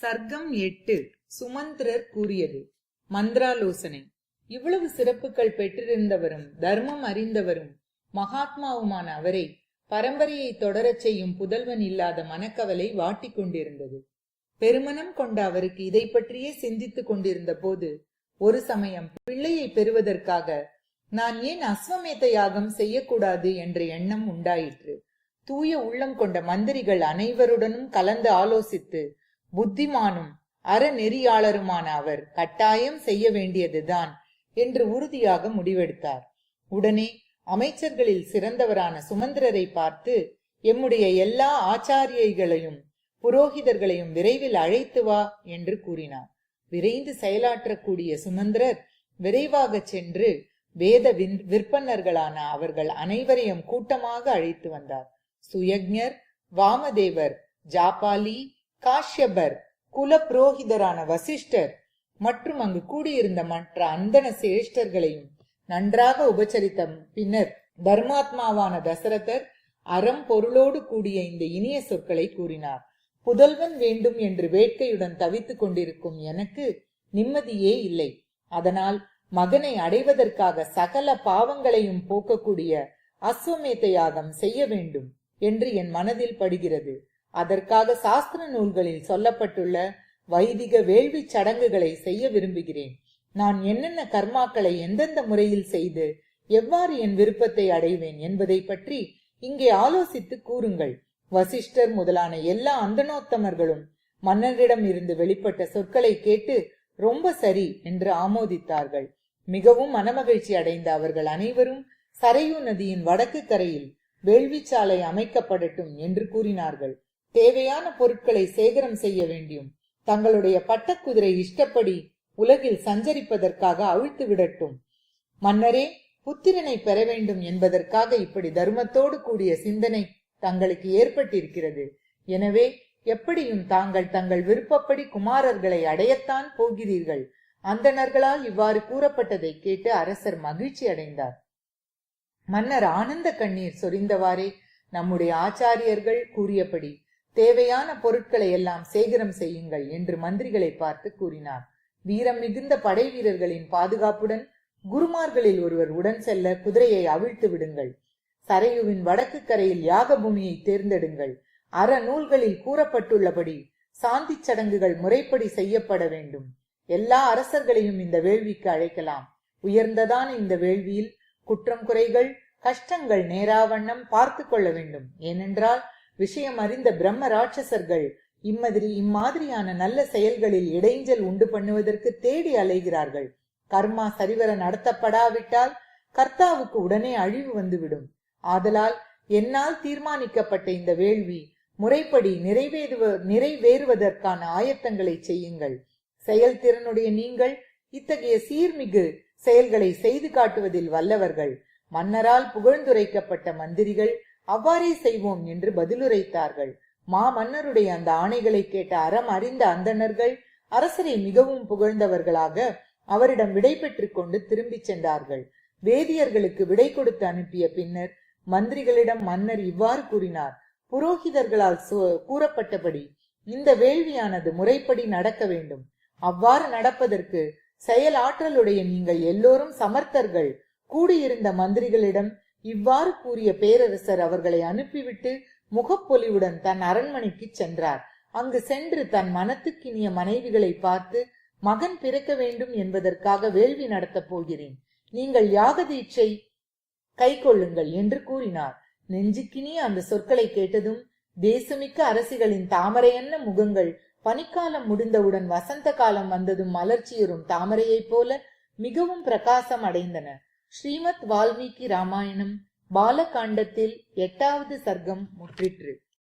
சர்க்கம் எட்டு சுமந்திரர் கூறியது. மந்திராலோசனை. இவ்வளவு சிறப்புகள் பெற்றிருந்தவரும் தர்மம் அறிந்தவரும் மகாத்மாவுமான அவரை பரம்பரையை தொடரச் செய்யும் புதல்வன் இல்லாத மனக்கவலை வாட்டிக் கொண்டிருந்தது. பெருமனம் கொண்ட அவருக்கு இதை பற்றியே சிந்தித்துக் கொண்டிருந்த போது ஒரு சமயம் பிள்ளையை பெறுவதற்காக நான் ஏன் அஸ்வமேத யாகம் செய்யக்கூடாது? என்ற எண்ணம் உண்டாயிற்று. தூய உள்ளம் கொண்ட மந்திரிகள் அனைவருடனும் கலந்து ஆலோசித்து புத்திமானும் அறநெறியாளருமான அவர் கட்டாயம் செய்ய வேண்டியதுதான் என்று உறுதியாக முடிவெடுத்தார். உடனே அமைச்சர்களில் சிறந்தவரான சுமந்திரரை பார்த்து எம்முடைய எல்லா ஆச்சாரியைகளையும் புரோகிதர்களையும் விரைவில் அழைத்து வா என்று கூறினார். விரைந்து செயலாற்றக்கூடிய சுமந்திரர் விரைவாக சென்று வேத விற்பன்னர்களான அவர்கள் அனைவரையும் கூட்டமாக அழைத்து வந்தார். சுயக்ஞர் வாமதேவர் ஜாபாலி காஷ்யபர் குல புரோகிதரான வசிஷ்டர் மற்றும் அங்கு கூடியிருந்த மற்ற அந்தன சிரேஷ்டர்களையும் நன்றாக உபச்சரித்த பின்னர் தர்மாத்மாவான தசரதர் அறம் பொருளோடு கூடிய இந்த இனிய சொற்களை கூறினார். புதல்வன் வேண்டும் என்று வேட்கையுடன் தவித்துக் கொண்டிருக்கும் எனக்கு நிம்மதியே இல்லை. அதனால் மகனை அடைவதற்காக சகல பாவங்களையும் போக்கக்கூடிய அஸ்வமேத யாகம் செய்ய வேண்டும் என்று என் மனதில் படுகிறது. அதற்காக சாஸ்திர நூல்களில் சொல்லப்பட்டுள்ள வைதிக வேள்விச் சடங்குகளை செய்ய விரும்புகிறேன். நான் என்னென்ன கர்மாக்களை எந்தெந்த முறையில் செய்து எவ்வாறு என் விருப்பத்தை அடைவேன் என்பதை பற்றி இங்கே ஆலோசித்து கூறுங்கள். வசிஷ்டர் முதலான எல்லா அந்தனோத்தமர்களும் மன்னரிடம் இருந்து வெளிப்பட்ட சொற்களை கேட்டு ரொம்ப சரி என்று ஆமோதித்தார்கள். மிகவும் மனமகிழ்ச்சி அடைந்த அவர்கள் அனைவரும் சரையு நதியின் வடக்கு கரையில் வேள்விச்சாலை அமைக்கப்படட்டும் என்று கூறினார்கள். தேவையான பொருட்களை சேகரம் செய்ய வேண்டியும் தங்களுடைய பட்டக்குதிரை இஷ்டப்படி உலகில் சஞ்சரிப்பதற்காக அவிழ்த்து விடட்டும். மன்னரே புத்திரனை பெற வேண்டும் என்பதற்காக இப்படி தர்மத்தோடு கூடிய சிந்தனை தங்களுக்கு ஏற்பட்டிருக்கிறது. எனவே எப்படியும் தாங்கள் தங்கள் விருப்பப்படி குமாரர்களை அடையத்தான் போகிறீர்கள். அந்தணர்களால் இவ்வாறு கூறப்பட்டதை கேட்டு அரசர் மகிழ்ச்சி அடைந்தார். மன்னர் ஆனந்த கண்ணீர் சொரிந்தவாறே நம்முடைய ஆச்சாரியர்கள் கூறியபடி தேவையான பொருட்களை எல்லாம் சேகரம் செய்யுங்கள் என்று மந்திரிகளை பார்த்து கூறினார். வீரம் மிகுந்த படை வீரர்களின் பாதுகாப்புடன் குருமார்களில் ஒருவர் உடன் செல்ல குதிரையை அவிழ்த்து விடுங்கள். சரையுவின் வடக்கு கரையில் யாக பூமியை தேர்ந்தெடுங்கள் அறநூல்களில் கூறப்பட்டுள்ளபடி சாந்தி சடங்குகள் முறைப்படி செய்யப்பட வேண்டும். எல்லா அரசர்களையும் இந்த வேள்விக்கு அழைக்கலாம். உயர்ந்ததான இந்த வேள்வியில் குற்றம் குறைகள் கஷ்டங்கள் நேராவண்ணம் பார்த்து கொள்ள வேண்டும். ஏனென்றால் விஷயம் அறிந்த பிரம்ம ராட்சசர்கள் இம்மதிரி இம்மாதிரியான நல்ல செயல்களில் இடைஞ்சல் உண்டு பண்ணுவதற்கு தேடி அலைகிறார்கள். கர்மா சரிவர நடத்தப்படாவிட்டால் கர்த்தாவுக்கு உடனே அழிவு வந்துவிடும். ஆதலால் என்னால் தீர்மானிக்கப்பட்ட இந்த வேள்வி முறைப்படி நிறைவேறுவ நிறைவேறுவதற்கான ஆயத்தங்களை செய்யுங்கள். செயல்திறனுடைய நீங்கள் இத்தகைய சீர்மிகு செயல்களை செய்து காட்டுவதில் வல்லவர்கள். மன்னரால் புகழ்ந்துரைக்கப்பட்ட மந்திரிகள் அவ்வாறே செய்வோம் என்று பதிலுரைத்தார்கள். மா மன்னருடைய அந்த ஆணைகளை கேட்ட அறம் அறிந்த அந்தணர்கள் அரசரை மிகவும் புகழ்ந்தவர்களாக அவரிடம் விடை பெற்றுக் கொண்டு திரும்பிச் சென்றார்கள். வேதியர்களுக்கு விடை கொடுத்து அனுப்பிய பின்னர் மந்திரிகளிடம் மன்னர் இவ்வாறு கூறினார் புரோகிதர்களால் கூறப்பட்டபடி இந்த வேள்வியானது முறைப்படி நடக்க வேண்டும். அவ்வாறு நடப்பதற்கு செயல் ஆற்றலுடைய நீங்கள் எல்லோரும் சமர்த்தர்கள். கூடியிருந்த மந்திரிகளிடம் இவ்வாறு கூறிய பேரரசர் அவர்களை அனுப்பிவிட்டு முகப்பொலிவுடன் தன் அரண்மனைக்கு சென்றார். அங்கு சென்று தன் மனத்துக்கினிய மனைவிகளை பார்த்து மகன் பிறக்க வேண்டும் என்பதற்காக வேள்வி நடத்தப் போகிறேன். நீங்கள் யாக தீட்சை கைக்கொள்ளுங்கள் என்று கூறினார். நெஞ்சுக்கினிய அந்த சொற்களை கேட்டதும் தேசமிக்க அரசிகளின் தாமரையன்ன முகங்கள் பனிக்காலம் முடிந்தவுடன் வசந்த காலம் வந்ததும் மலர்ச்சியுறும் தாமரையைப் போல மிகவும் பிரகாசம் அடைந்தன. ஸ்ரீமத் வால்மீகி ராமாயணம் பாலகாண்டத்தில் எட்டாவது சர்க்கம் முற்றிற்று.